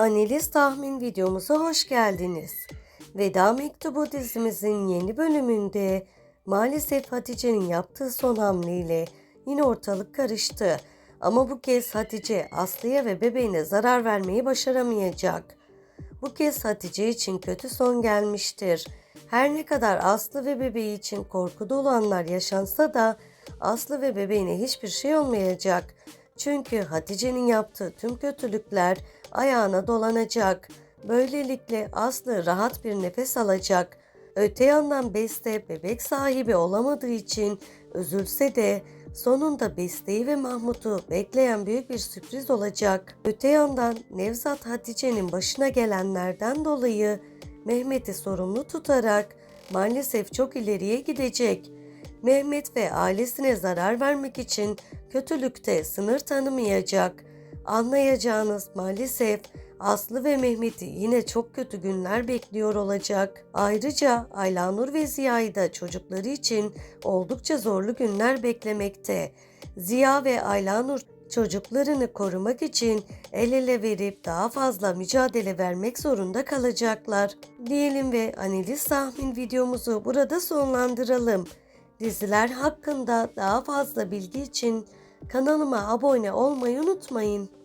Analiz tahmin videomuza hoş geldiniz. Veda Mektubu dizimizin yeni bölümünde maalesef Hatice'nin yaptığı son hamleyle yine ortalık karıştı. Ama bu kez Hatice Aslı'ya ve bebeğine zarar vermeyi başaramayacak. Bu kez Hatice için kötü son gelmiştir. Her ne kadar Aslı ve bebeği için korku dolu anlar yaşansa da Aslı ve bebeğine hiçbir şey olmayacak. Çünkü Hatice'nin yaptığı tüm kötülükler ayağına dolanacak. Böylelikle Aslı rahat bir nefes alacak. Öte yandan Beste bebek sahibi olamadığı için üzülse de sonunda Beste'yi ve Mahmut'u bekleyen büyük bir sürpriz olacak. Öte yandan Nevzat Hatice'nin başına gelenlerden dolayı Mehmet'i sorumlu tutarak maalesef çok ileriye gidecek. Mehmet ve ailesine zarar vermek için kötülükte sınır tanımayacak. Anlayacağınız maalesef Aslı ve Mehmet'i yine çok kötü günler bekliyor olacak. Ayrıca Aylanur ve Ziya'yı da çocukları için oldukça zorlu günler beklemekte. Ziya ve Aylanur çocuklarını korumak için el ele verip daha fazla mücadele vermek zorunda kalacaklar. Diyelim ve analiz tahmin videomuzu burada sonlandıralım. Diziler hakkında daha fazla bilgi için kanalıma abone olmayı unutmayın.